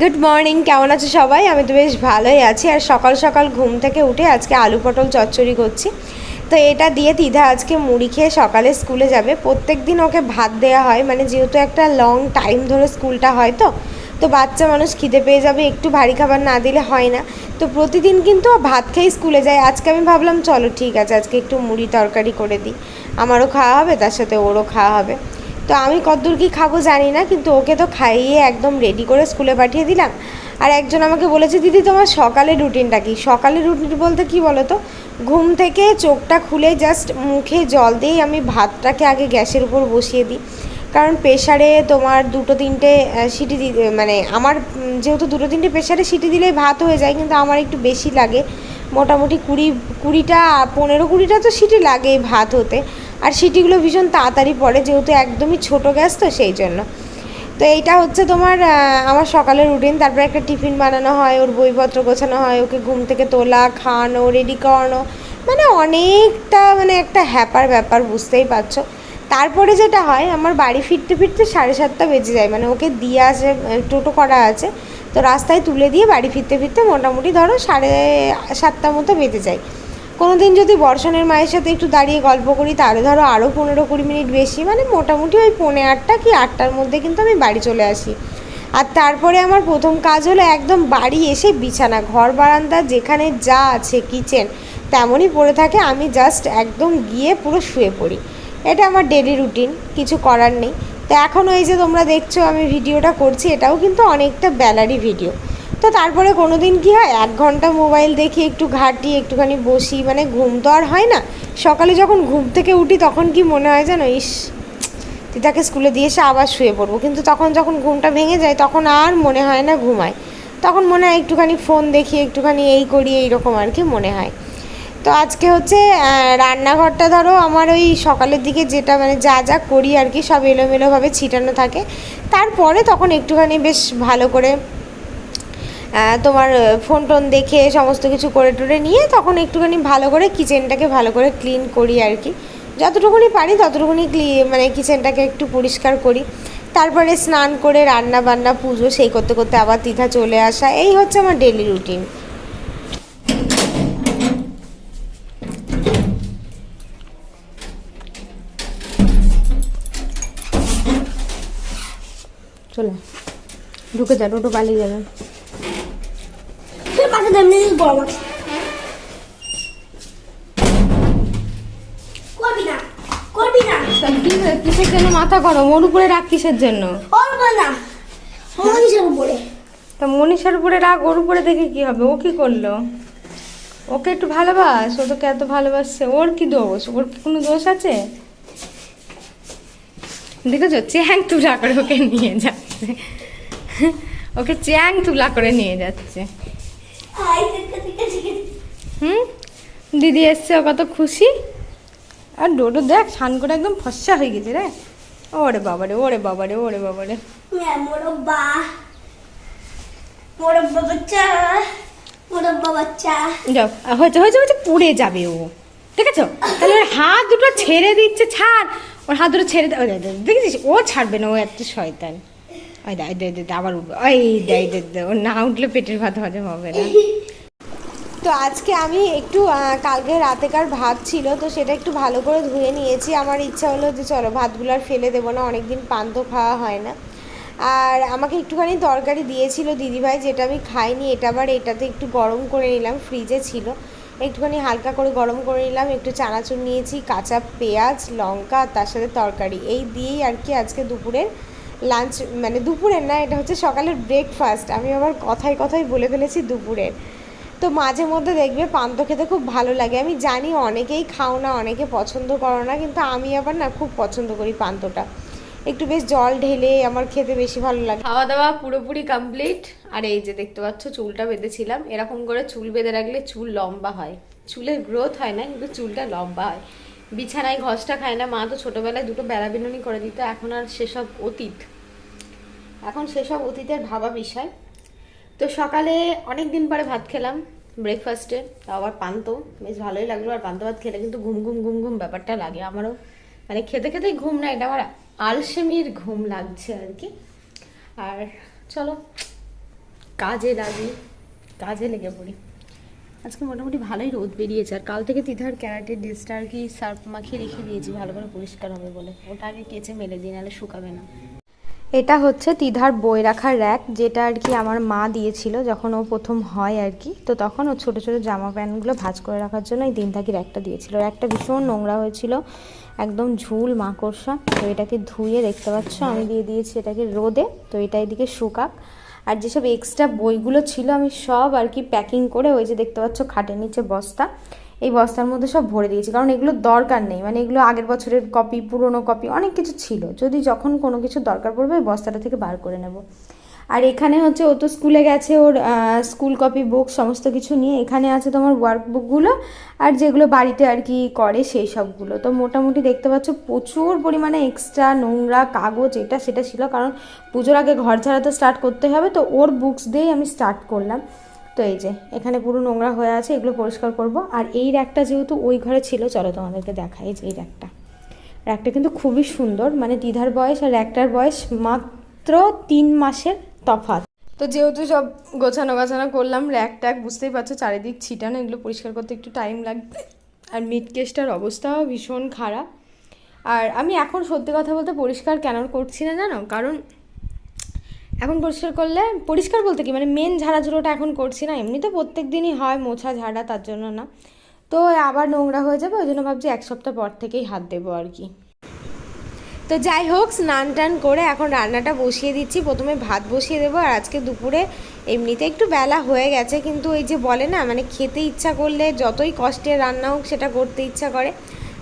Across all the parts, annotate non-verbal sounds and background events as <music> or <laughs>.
Good morning কেমন আছো সবাই? আমি তো বেশ ভালোই আছি। আর সকাল সকাল ঘুম থেকে উঠে আজকে আলু পটল চচ্চড়ি করছি। তো এটা দিয়ে তিধা আজকে মুড়ি খেয়ে সকালে স্কুলে যাবে। প্রত্যেক দিন ওকে ভাত দেওয়া হয়। মানে যেহেতু একটা লং টাইম ধরে স্কুলটা হয় তো। তো বাচ্চা মানুষ খিদে পেয়ে যাবে। একটু ভারী খাবার না দিলে হয় না। তো প্রতিদিন কিন্তু ভাত খেয়ে স্কুলে যায়। আজকে আমি ভাবলাম, চলো ঠিক আছে, আজকে একটু মুড়ি তরকারি করে দিই। আমারও খাওয়া হবে, তার সাথে ওরও খাওয়া হবে। তো আমি কতদূর কি খাব জানি না, কিন্তু ওকে তো খাইয়ে একদম রেডি করে স্কুলে পাঠিয়ে দিলাম। আর একজন আমাকে বলেছে, দিদি, তোমার সকালের রুটিনটা কি? সকালের রুটিন বলতে কি বলো তো ঘুম থেকে চোখটা খুলে জাস্ট মুখে জল দিয়েই আমি ভাতটাকে আগে গ্যাসের উপর বসিয়ে দিই। কারণ প্রেশারে তোমার দুটো তিনটে সিটি দি মানে আমার যেহেতু দুটো তিনটে প্রেশারে সিটি দিলেই ভাত হয়ে যায়, কিন্তু আমার একটু বেশি লাগে। মোটামুটি কুড়ি, কুড়িটা, পনেরো কুড়িটা তো সিটি লাগে ভাত হতে। আর সিটিগুলো ভীষণ তাড়াতাড়ি পড়ে, যেহেতু একদমই ছোট গ্যাস তো সেই জন্য। তো এইটা হচ্ছে তোমার আমার সকালের রুটিন তারপরে একটা টিফিন বানানো হয়, ওর বইপত্র গোছানো হয়, ওকে ঘুম থেকে তোলা, খাওয়ানো রেডি করানো মানে অনেকটা মানে একটা হ্যাপার ব্যাপার, বুঝতেই পারছ। তারপরে যেটা হয়, আমার বাড়ি ফিরতে ফিরতে সাড়ে সাতটা বেজে যায় মানে ওকে দিয়ে আসে টোটো করা আছে, তো রাস্তায় তুলে দিয়ে বাড়ি ফিরতে ফিরতে মোটামুটি ধরো সাড়ে সাতটা মতো বেজে যায়। কোনো দিন যদি বর্ষণের মায়ের সাথে একটু দাঁড়িয়ে গল্প করি, তাহলে ধরো আরও পনেরো কুড়ি মিনিট বেশি। মানে মোটামুটি ওই পৌনে আটটা কি আটটার মধ্যে কিন্তু আমি বাড়ি চলে আসি। আর তারপরে আমার প্রথম কাজ হলো একদম বাড়ি এসে বিছানা, ঘর, বারান্দা, যেখানে যা আছে, কিচেন, তেমনই পড়ে থাকে। আমি জাস্ট একদম গিয়ে পুরো শুয়ে পড়ি। এটা আমার ডেলি রুটিন কিছু করার নেই। তো এখন ওই যে তোমরা দেখছ আমি ভিডিওটা করছি, এটাও কিন্তু অনেকটা বেলারই ভিডিও তো তারপরে কোনো দিন কী হয়, এক ঘণ্টা মোবাইল দেখি একটু ঘাঁটি, একটুখানি বসি মানে ঘুম তো আর হয় না। সকালে যখন ঘুম থেকে উঠি তখন কি মনে হয় জানো ইস, তিতাকে স্কুলে দিয়ে এসে আবার শুয়ে পড়ব। কিন্তু তখন যখন ঘুমটা ভেঙে যায় তখন আর মনে হয় না ঘুমায়। তখন মনে হয় একটুখানি ফোন দেখি, একটুখানি এই করি এইরকম আর কি মনে হয়। তো আজকে হচ্ছে রান্নাঘরটা ধরো আমার ওই সকালের দিকে যেটা মানে যা যা করি আর কি সব এলোমেলোভাবে ছিটানো থাকে। তারপরে তখন একটুখানি বেশ ভালো করে তোমার ফোন টোন দেখে সমস্ত কিছু করে টোরে নিয়ে তখন একটুখানি ভালো করে কিচেনটাকে ভালো করে ক্লিন করি আর কি। যতটুকুনি পারি ততটুকুনি ক্লি মানে কিচেনটাকে একটু পরিষ্কার করি। তারপরে স্নান করে রান্না বান্না পুজো সেই করতে করতে আবার তিথা চলে আসা, এই হচ্ছে আমার ডেলি রুটিন চলে, ঢুকে যা টোটো পালিয়ে যাবে। নিস গরম আছে করবি না করবি না। কিসের জন্য মাথা গরম? ওর উপরে রাগ কিসের জন্য? করব না মনীষের উপরে। তা মনীষার উপরে রাগ ওর উপরে দেখে কি হবে? ও কি করল? ওকে একটু ভালোবাস ও তোকে এত ভালোবাসছে। ওর কি দোষ? ওর কি কোনো দোষ আছে? দেখেছ? চ্যাং তুলা করে ওকে নিয়ে যাচ্ছে। ওকে চ্যাং তুলা করে নিয়ে যাচ্ছে আই দেখতে দেখতে শিখে হুম? দিদি এসছে ও কত খুশি? আর ডোডো দেখ স্নান করে একদম ফসা হয়ে গেছে রে। ওরে বাবারে ওরে বাবারে ওরে বাবারে। বাচ্চা। যাও। হয়েছে হয়েছে হয়েছে পুড়ে যাবে ও। দেখেছ? তাহলে ওর হাত দুটো ছেড়ে দিচ্ছে ছাড়। ওর হাত দুটো ছেড়ে দেখেছিস ও ছাড়বে না ও এত শয়তান। ওই আবার উঠবে। ওই দে দে না উঠলে পেটের ভাত হজম হবে না। তো আজকে আমি একটু কালকে রাতেকার ভাত ছিল, তো সেটা একটু ভালো করে ধুয়ে নিয়েছি। আমার ইচ্ছা হলো যে চলো, ভাতগুলো আর ফেলে দেবো না, অনেকদিন পান্ত খাওয়া হয় না। আর আমাকে একটুখানি তরকারি দিয়েছিল দিদিভাই, যেটা আমি খাইনি, এটা আবার এটাতে একটু গরম করে নিলাম, ফ্রিজে ছিল। একটুখানি হালকা করে গরম করে নিলাম, একটু চানাচুর নিয়েছি, কাঁচা পেঁয়াজ, লঙ্কা তার সাথে তরকারি। এই দিয়েই আর কি আজকে দুপুরের লাঞ্চ মানে দুপুরের না, এটা হচ্ছে সকালের ব্রেকফাস্ট আমি আবার কথায় কথায় বলে ফেলেছি দুপুরের। তো মাঝে মধ্যে দেখবে পান্ত খেতে খুব ভালো লাগে। আমি জানি অনেকেই খাও না, অনেকে পছন্দ করো না, কিন্তু আমি আবার না খুব পছন্দ করি পান্তটা। একটু বেশ জল ঢেলে আমার খেতে বেশি ভালো লাগে। খাওয়া দাওয়া পুরোপুরি কমপ্লিট আর এই যে দেখতে পাচ্ছ, চুলটা বেঁধেছিলাম। এরকম করে চুল বেঁধে রাখলে চুল লম্বা হয়। চুলের গ্রোথ হয় না, কিন্তু চুলটা লম্বা হয়। বিছানায় ঘষটা খায় না। মা তো ছোটোবেলায় দুটো বেড়া বিনুনি করে দিত, এখন আর সেসব অতীত। এখন সেসব অতীতের ভাবা বিষয়। তো সকালে অনেক দিন পরে ভাত খেলাম ব্রেকফাস্টে তাও আবার পান্ত। বেশ ভালোই লাগল, আর পান্ত ভাত খেলে কিন্তু ঘুম ঘুম ঘুম ঘুম ব্যাপারটা লাগে আমারও। মানে খেতে খেতেই ঘুম না, এটা আমার আলসেমির ঘুম লাগছে আর কি। আর চলো, কাজে লাগি, কাজে লেগে পড়ি। আজকে মোটামুটি ভালোই রোদ বেরিয়েছে। আর কাল থেকে তিধার ক্যারাটের ড্রেসটা আর কি, সার্ফ মাখিয়ে রেখে দিয়েছি, ভালো করে পরিষ্কার হবে বলে। ওটা আগে কেচে মেলে দিই, নাহলে শুকাবে না। এটা হচ্ছে তিধার বই রাখার র্যাক, যেটা আর কি আমার মা দিয়েছিল যখন ও প্রথম হয় আর কি। তো তখন ও ছোটো ছোটো জামা প্যান্টগুলো ভাজ করে রাখার জন্য এই দিন থাকি র্যাকটা দিয়েছিল। র্যাকটা ভীষণ নোংরা হয়েছিল, একদম ঝুল মাকড়সা। তো এটাকে ধুয়ে দেখতে পাচ্ছ, আমি দিয়ে দিয়েছি এটাকে রোদে। তো এটা এদিকে শুকাক। আর যেসব এক্সট্রা বইগুলো ছিল, আমি সব আর কি প্যাকিং করে ওই যে দেখতে পাচ্ছ খাটের নিচে বস্তা, এই বস্তার মধ্যে সব ভরে দিয়েছি। কারণ এগুলো দরকার নেই। মানে এগুলো আগের বছরের কপি পুরনো কপি অনেক কিছু ছিল। যদি যখন কোনো কিছু দরকার পড়বে, ওই বস্তাটা থেকে বার করে নেব। আর এখানে হচ্ছে ও তো স্কুলে গেছে, ওর স্কুল কপি বুক সমস্ত কিছু নিয়ে এখানে আছে তোমার ওয়ার্ক বুকগুলো আর যেগুলো বাড়িতে আর কি করে সেই সবগুলো। তো মোটামুটি দেখতে পাচ্ছ প্রচুর পরিমাণে এক্সট্রা নোংরা কাগজ এটা সেটা ছিল, কারণ পুজোর আগে ঘর ছাড়া তো স্টার্ট করতে হবে, তো ওর বুকস দিয়েই আমি স্টার্ট করলাম। তো এই যে, এখানে পুরো নোংরা হয়ে আছে, এগুলো পরিষ্কার করব। আর এই র্যাকটা যেহেতু ওই ঘরে ছিল, চলো তোমাদেরকে দেখাই যে এই র্যাকটা র্যাকটা কিন্তু খুবই সুন্দর মানে দিধার বয়স আর র্যাকটার বয়স মাত্র তিন মাসের তফাৎ। তো যেহেতু সব গোছানো গাছানো করলাম, র্যাক ট্যাক বুঝতেই পারছ, চারিদিক ছিটানো, এগুলো পরিষ্কার করতে একটু টাইম লাগবে। আর মিড কেসটার অবস্থাও ভীষণ খারাপ। আর আমি এখন সত্যি কথা বলতে পরিষ্কার কেন করছি না জানো? কারণ এখন পরিষ্কার করলে, পরিষ্কার বলতে কি? মানে মেন ঝাড়াঝুড়োটা এখন করছি না। এমনি তো প্রত্যেক দিনই হয় মোছা, ঝাড়া, তার জন্য না। তো আবার নোংরা হয়ে যাবে, ওই জন্য ভাবছি এক সপ্তাহ পর থেকেই হাত দেবো আর কি। তো যাই হোক, স্নান টান করে এখন রান্নাটা বসিয়ে দিচ্ছি প্রথমে ভাত বসিয়ে দেবো আর আজকে দুপুরে এমনিতে একটু বেলা হয়ে গেছে, কিন্তু ওই যে বলে না মানে খেতে ইচ্ছা করলে যতই কষ্টে রান্না হোক সেটা করতে ইচ্ছা করে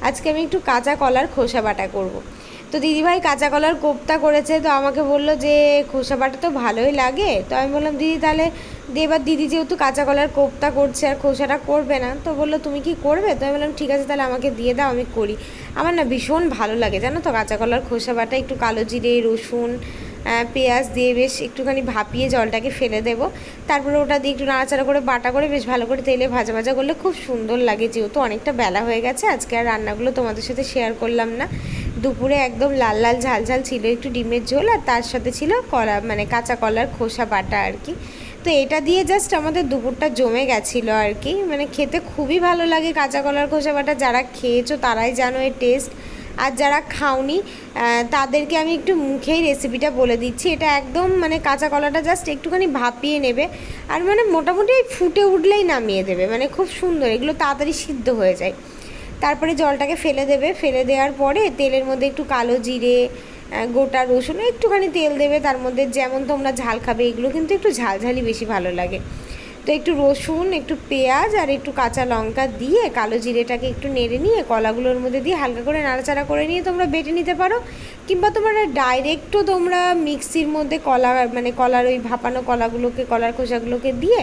আজকে আমি একটু কাঁচা কলার খোসা বাটা করব। তো দিদিভাই কাঁচা কলার কোপ্তা করেছে, তো আমাকে বলল যে খোসা বাটা তো ভালোই লাগে। তো আমি বললাম, দিদি, তাহলে এবার দিদি যেহেতু কাঁচা কলার কোপ্তা করছে আর খোসাটা করবে না, তো বলল, তুমি কি করবে? তো আমি বললাম, ঠিক আছে, তাহলে আমাকে দিয়ে দাও, আমি করি। আমার না ভীষণ ভালো লাগে, জানো তো, কাঁচা কলার খোসা বাটা, একটু কালো জিরে, রসুন পেঁয়াজ দিয়ে বেশ একটুখানি ভাপিয়ে জলটাকে ফেলে দেব। তারপরে ওটা দিয়ে একটু নাড়াচাড়া করে, বাটা করে বেশ ভালো করে তেলে ভাজা ভাজা করলে খুব সুন্দর লাগে, যেহেতু অনেকটা বেলা হয়ে গেছে, আজকে আর রান্নাগুলো তোমাদের সাথে শেয়ার করলাম না। দুপুরে একদম লাল লাল ঝাল ঝাল ছিল, একটু ডিমের ঝোল আর তার সাথে ছিল কলা মানে কাঁচা কলার খোসা বাটা আর কি। তো এটা দিয়ে জাস্ট আমাদের দুপুরটা জমে গেছিল আর কি। মানে খেতে খুবই ভালো লাগে কাঁচা কলার খোসা বাটা। যারা খেয়েছো তারাই জানো এর টেস্ট আর যারা খাওনি তাদেরকে আমি একটু মুখেই রেসিপিটা বলে দিচ্ছি। এটা একদম মানে কাঁচা কলাটা জাস্ট একটুখানি ভাপিয়ে নেবে। আর মানে মোটামুটি ফুটে উঠলেই নামিয়ে দেবে। মানে খুব সুন্দর, এগুলো তাড়াতাড়ি সিদ্ধ হয়ে যায়। তারপরে জলটাকে ফেলে দেবে। ফেলে দেওয়ার পরে তেলের মধ্যে একটু কালো জিরে গোটা রসুন, একটুখানি তেল দেবে। তার মধ্যে যেমন তোমরা ঝাল খাবে, এগুলো কিন্তু একটু ঝালঝালি বেশি ভালো লাগে। তো একটু রসুন, একটু পেঁয়াজ আর একটু কাঁচা লঙ্কা দিয়ে কালো জিরেটাকে একটু নেড়ে নিয়ে কলাগুলোর মধ্যে দিয়ে হালকা করে নাড়াচাড়া করে নিয়ে তোমরা বেটে নিতে পারো। কিংবা তোমরা ডাইরেক্টও তোমরা মিক্সির মধ্যে কলা মানে কলার ওই ভাপানো কলাগুলোকে, কলার খোসাগুলোকে দিয়ে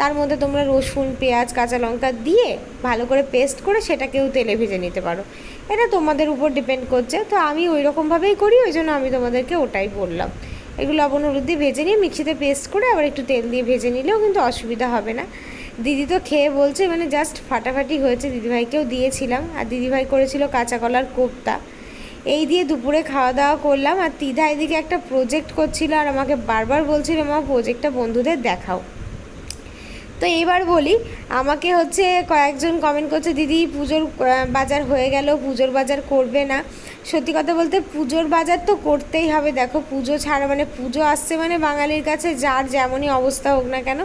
তার মধ্যে তোমরা রসুন পেঁয়াজ, কাঁচা লঙ্কা দিয়ে ভালো করে পেস্ট করে সেটাকেও তেলে ভেজে নিতে পারো। এটা তোমাদের উপর ডিপেন্ড করছে। তো আমি ওই রকমভাবেই করি, ওই জন্য আমি তোমাদেরকে ওটাই বললাম। এগুলো লবণ, হলুদ দিয়ে ভেজে নিয়ে মিক্সিতে পেস্ট করে আবার একটু তেল দিয়ে ভেজে নিলেও কিন্তু অসুবিধা হবে না। দিদি তো খেয়ে বলছে মানে জাস্ট ফাটাফাটি হয়েছে, দিদিভাইকেও দিয়েছিলাম। আর দিদিভাই করেছিল কাঁচা কলার কোপ্তা। এই দিয়ে দুপুরে খাওয়া দাওয়া করলাম। আর তিধা এদিকে একটা প্রজেক্ট করছিল আর আমাকে বারবার বলছিল, মা প্রজেক্টটা বন্ধুদের দেখাও। তো এবার বলি, আমাকে হচ্ছে কয়েকজন কমেন্ট করছে, দিদি, পুজোর বাজার হয়ে গেল, পুজোর বাজার করবে না। সত্যি কথা বলতে পুজোর বাজার তো করতেই হবে। দেখো, পুজো ছাড়া মানে পুজো আসছে মানে বাঙালির কাছে যার যেমনই অবস্থা হোক না কেন,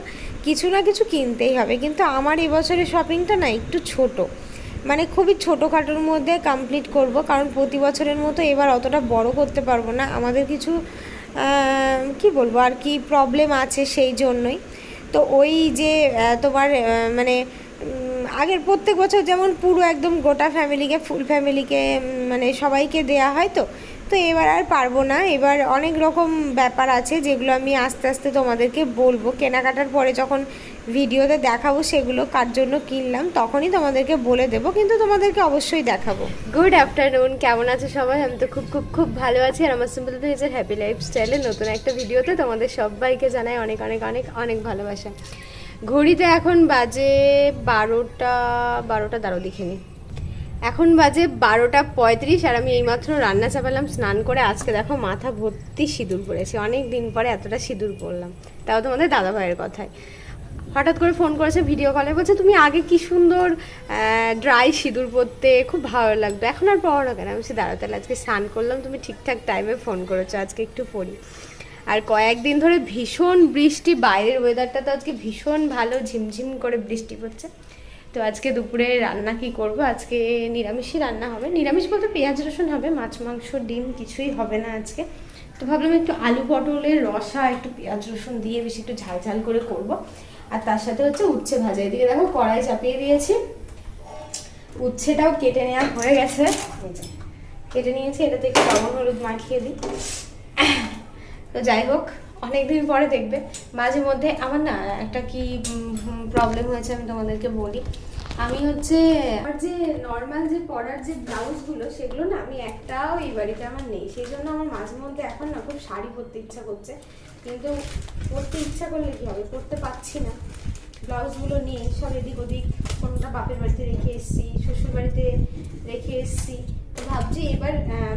কিছু না কিছু কিনতেই হবে। কিন্তু আমার এবছরের শপিংটা না একটু ছোট। মানে খুবই ছোটোখাটোর মধ্যে কমপ্লিট করব, কারণ প্রতি বছরের মতো এবার অতটা বড় করতে পারব না। আমাদের কিছু কি বলব, আর কি প্রবলেম আছে সেই জন্যই। তো ওই যে তোমার মানে আগের প্রত্যেক বছর যেমন পুরো একদম গোটা ফ্যামিলিকে ফুল ফ্যামিলিকে মানে সবাইকে দেয়া হয় তো তো এবার আর পারব না। এবার অনেক রকম ব্যাপার আছে যেগুলো আমি আস্তে আস্তে তোমাদেরকে বলব। কেনাকাটার পরে যখন ভিডিওতে দেখাবো সেগুলো কার জন্য কিনলাম তখনই তোমাদেরকে বলে দেবো, কিন্তু তোমাদেরকে অবশ্যই দেখাবো। গুড আফটারনুন কেমন আছে সবাই? আমি তো খুব খুব খুব ভালো আছি আর আমার সিম্পল ভিজের হ্যাপি লাইফ স্টাইলে নতুন একটা ভিডিওতে তোমাদের সবাইকে জানাই অনেক অনেক অনেক অনেক ভালোবাসা। ঘড়িতে এখন বাজে বারোটা বারোটা দাঁড়ো দেখিনি এখন বাজে বারোটা পঁয়ত্রিশ আর আমি এইমাত্র রান্না চাপালাম, স্নান করে আজকে দেখো মাথা ভর্তি সিঁদুর পড়েছি। অনেক দিন পরে এতটা সিঁদুর পরলাম তাও তোমাদের দাদা ভাইয়ের কথায়। হঠাৎ করে ফোন করেছে ভিডিও কলে বলছে, তুমি আগে কি সুন্দর ড্রাই সিঁদুর পরতে খুব ভালো লাগবে। এখন আর পড়ো না কেন? আমি সে দাঁড়াতে আজকে স্নান করলাম, তুমি ঠিকঠাক টাইমে ফোন করেছ, আজকে একটু পড়ি। আর কয়েকদিন ধরে ভীষণ বৃষ্টি, বাইরের ওয়েদারটা তো আজকে ভীষণ ভালো, ঝিমঝিম করে বৃষ্টি পড়ছে। তো আজকে দুপুরে রান্না কি করব? আজকে নিরামিষই রান্না হবে। নিরামিষ বলতে পেঁয়াজ, রসুন হবে, মাছ, মাংস, ডিম, কিছুই হবে না আজকে। তো ভাবলাম একটু আলু পটলের রসা, একটু পেঁয়াজ, রসুন দিয়ে বেশি একটু ঝাল ঝাল করে করব। আর তার সাথে হচ্ছে উচ্ছে ভাজা। এদিকে দেখো কড়াই চাপিয়ে দিয়েছি। উচ্ছেটাও কেটে নেওয়া হয়ে গেছে। কেটে নিয়েছি। এটাতে একটু লবণ, হলুদ মাখিয়ে দিই। তো যাই হোক অনেকদিন পরে দেখবে। মাঝে মধ্যে আমার না একটা কি প্রবলেম হয়েছে আমি তোমাদেরকে বলি। আমি হচ্ছে আমার যে নর্মাল যে পরার যে ব্লাউজগুলো সেগুলো না আমি একটাও এই বাড়িতে আমার নেই। সেই জন্য আমার মাঝে মধ্যে এখন না খুব শাড়ি পরতে ইচ্ছা করছে। কিন্তু পরতে ইচ্ছা করলে কি হবে? পরতে পারছি না। ব্লাউজগুলো নিয়ে সব এদিক ওদিক, কোনটা বাপের বাড়িতে রেখে এসেছি শ্বশুর বাড়িতে রেখে এসেছি। ভাবছি এবার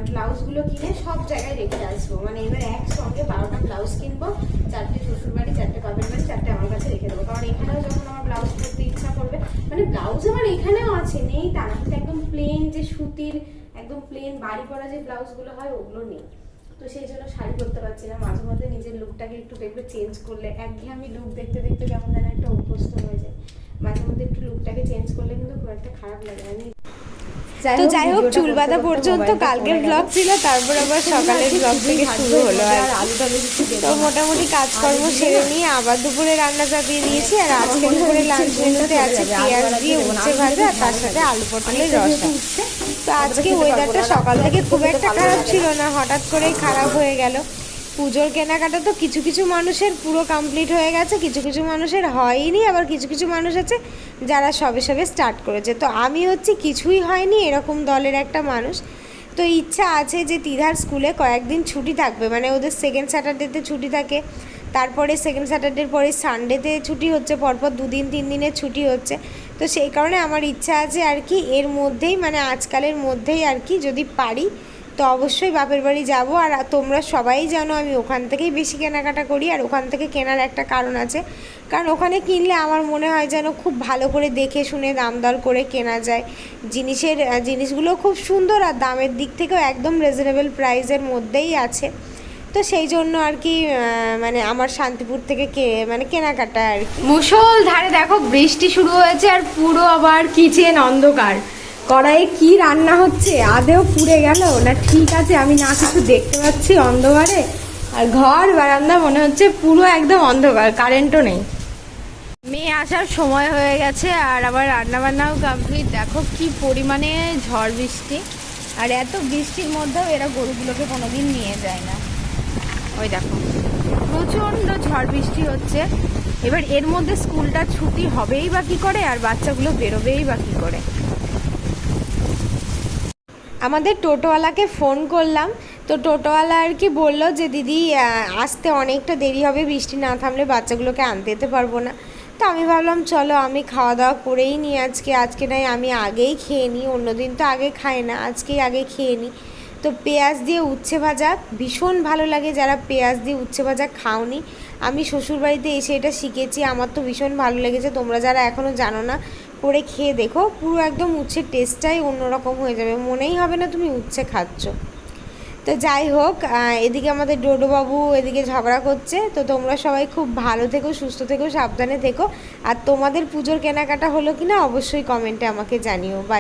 ব্লাউজগুলো কিনে সব জায়গায় রেখে আসব। মানে এবার একসঙ্গে বারোটা ব্লাউজ কিনবো, চারটে শ্বশুর বাড়ি চারটে বাপের বাড়ি, চারটে আমার কাছে রেখে দেবো। কারণ এখানেও যখন আমার ব্লাউজ পরতে ইচ্ছা করবে মানে ব্লাউজ আমার এখানেও আছে, নেই তা না কিন্তু একদম প্লেন যে সুতির, একদম প্লেন বাড়ি করা যে ব্লাউজগুলো হয়, ওগুলো নেই। তো সেই জন্য শাড়ি পরতে পারছি না। মাঝে মধ্যে নিজের লুকটাকে একটু দেখবে চেঞ্জ করলে। একঘেয়েমি লুক দেখতে দেখতে কেমন যেন একটা অভ্যস্ত হয়ে যায়। মাঝে মধ্যে একটু লুকটাকে চেঞ্জ করলে কিন্তু খুব একটা খারাপ লাগে না। তো যাই হোক চুল বাঁধা পর্যন্ত কালকের ব্লগ ছিল তারপর আবার <laughs> সকালের ব্লগ থেকে শুরু হলো আর তো মোটামুটি কাজকর্ম সেরে নিয়ে আবার দুপুরে রান্না চাপিয়ে দিয়েছি আর আজকে দুপুরে লাঞ্চ মেনুতে আছে পেঁয়াজ দিয়ে উচ্ছে ভাজা আর তার সাথে আলু পটলের রসা তো আজকে ওয়েদারটা সকাল থেকে খুব একটা খারাপ ছিল না হঠাৎ করেই খারাপ হয়ে গেল। পুজোর কেনাকাটা তো কিছু কিছু মানুষের পুরো কমপ্লিট হয়ে গেছে, কিছু কিছু মানুষের হয়নি, আবার কিছু কিছু মানুষ আছে যারা সবে সবে স্টার্ট করেছে। তো আমি হচ্ছে কিছুই হয়নি এরকম দলের একটা মানুষ। তো ইচ্ছা আছে যে তিধার স্কুলে কয়েকদিন ছুটি থাকবে মানে ওদের সেকেন্ড স্যাটারডেতে ছুটি থাকে, তারপরে সেকেন্ড স্যাটারডের পরে সানডেতে ছুটি হচ্ছে, পরপর দুদিন, তিন দিনের ছুটি হচ্ছে। তো সেই কারণে আমার ইচ্ছা আছে আর কি, এর মধ্যেই মানে আজকালের মধ্যেই আর কি যদি পারি তো অবশ্যই বাপের বাড়ি যাব আর তোমরা সবাই জানো আমি ওখান থেকেই বেশি কেনাকাটা করি আর ওখান থেকে কেনার একটা কারণ আছে। কারণ ওখানে কিনলে আমার মনে হয় যেন খুব ভালো করে দেখে শুনে দাম দর করে কেনা যায়। জিনিসের জিনিসগুলো খুব সুন্দর আর দামের দিক থেকেও একদম রিজনেবল প্রাইসের মধ্যেই আছে। তো সেই জন্য আর কি মানে আমার শান্তিপুর থেকে কে মানে কেনাকাটা আর কি। মুসল ধারে দেখো বৃষ্টি শুরু হয়েছে আর পুরো আবার কিচেন অন্ধকার। কড়াইয়ে কি রান্না হচ্ছে? আদেও পুড়ে গেল। না, ঠিক আছে, আমি না কিছু দেখতে পাচ্ছি অন্ধকারে। আর ঘর, বারান্দা, মনে হচ্ছে পুরো একদম অন্ধকার, কারেন্টও নেই। মেয়ে আসার সময় হয়ে গেছে আর আবার রান্না বান্নাও কমপ্লিট দেখো কি পরিমাণে ঝড় বৃষ্টি। আর এত বৃষ্টির মধ্যেও এরা গরুগুলোকে কোনোদিন নিয়ে যায় না। ওই দেখো, প্রচণ্ড ঝড় বৃষ্টি হচ্ছে। এবার এর মধ্যে স্কুলটা ছুটি হবেই বা কী করে? আর বাচ্চাগুলো বেরোবেই বা কী করে? আমাদের টোটোওয়ালাকে ফোন করলাম। তো টোটোওয়ালা আর কি বলল যে, দিদি আসতে অনেকটা দেরি হবে, বৃষ্টি না থামলে বাচ্চাগুলোকে আনতে যেতে পারব না। তো আমি ভাবলাম, চলো, আমি খাওয়া দাওয়া করেই নিই আজকে। আজকে নাই আমি আগেই খেয়ে নিই। অন্যদিন তো আগে খাই না, আজকেই আগে খেয়ে নিই। তো পেঁয়াজ দিয়ে উচ্ছে ভাজা ভীষণ ভালো লাগে, যারা পেঁয়াজ দিয়ে উচ্ছে ভাজা খাওনি। আমি শ্বশুরবাড়িতে এসে এটা শিখেছি, আমার তো ভীষণ ভালো লেগেছে। তোমরা যারা এখনও জানো না করে খেয়ে দেখো, পুরো একদম উচ্ছের টেস্টটাই অন্যরকম হয়ে যাবে। মনেই হবে না তুমি উচ্ছে খাচ্ছ। তো যাই হোক এদিকে আমাদের ডোডোবাবু এদিকে ঝগড়া করছে। তো তোমরা সবাই খুব ভালো থেকো, সুস্থ থেকো, সাবধানে থেকো। আর তোমাদের পুজোর কেনাকাটা হলো কি না অবশ্যই কমেন্টে আমাকে জানিও। বাই